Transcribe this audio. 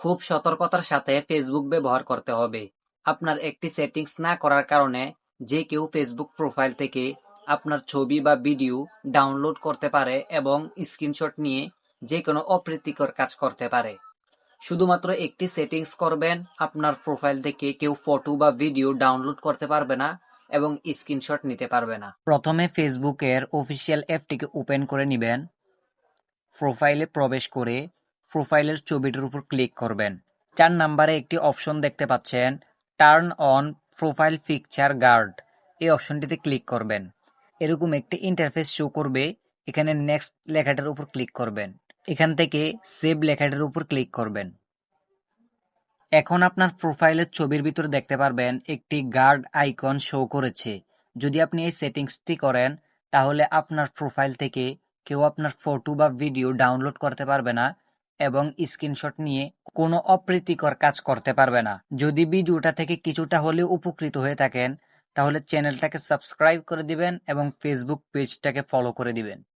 খুব সতর্কতার সাথে ফেসবুক ব্যবহার করতে হবে। আপনার একটি সেটিংস না করার কারণে যে কেউ ফেসবুক প্রোফাইল থেকে আপনার ছবি বা ভিডিও ডাউনলোড করতে পারে এবং স্ক্রিনশট নিয়ে যে কোনো অপ্রীতিকর কাজ করতে পারে। শুধুমাত্র একটি সেটিংস করবেন, আপনার প্রোফাইল থেকে কেউ ফটো বা ভিডিও ডাউনলোড করতে পারবে না এবং স্ক্রিনশট নিতে পারবে না। প্রথমে ফেসবুকের অফিসিয়াল অ্যাপটিকে ওপেন করে নিবেন। প্রোফাইলে প্রবেশ করে প্রোফাইলের ছবিটির উপর ক্লিক করবেন। চার নাম্বারে একটি অপশন দেখতে পাচ্ছেন turn on profile picture guard এই অপশনটিতে ক্লিক করবেন। এরকম একটি ইন্টারফেস শো করবে এখানে নেক্সট লেখাটার উপর ক্লিক করবেন। এখান থেকে সেভ লেখাটার উপর ক্লিক করবেন। এখন আপনার প্রোফাইলের ছবির ভিতর দেখতে পারবেন, একটি গার্ড আইকন শো করেছে। যদি আপনি এই সেটিংসটি করেন, তাহলে আপনার প্রোফাইল থেকে কেউ আপনার ফটো বা ভিডিও ডাউনলোড করতে পারবে না এবং স্ক্রিনশট নিয়ে কোনো অপ্রীতিকর কাজ করতে পারবে না। যদি ভিডিওটা থেকে কিছুটা হলেও উপকৃত হয়ে থাকেন, তাহলে চ্যানেলটাকে সাবস্ক্রাইব করে দিবেন এবং ফেসবুক পেজটাকে ফলো করে দিবেন।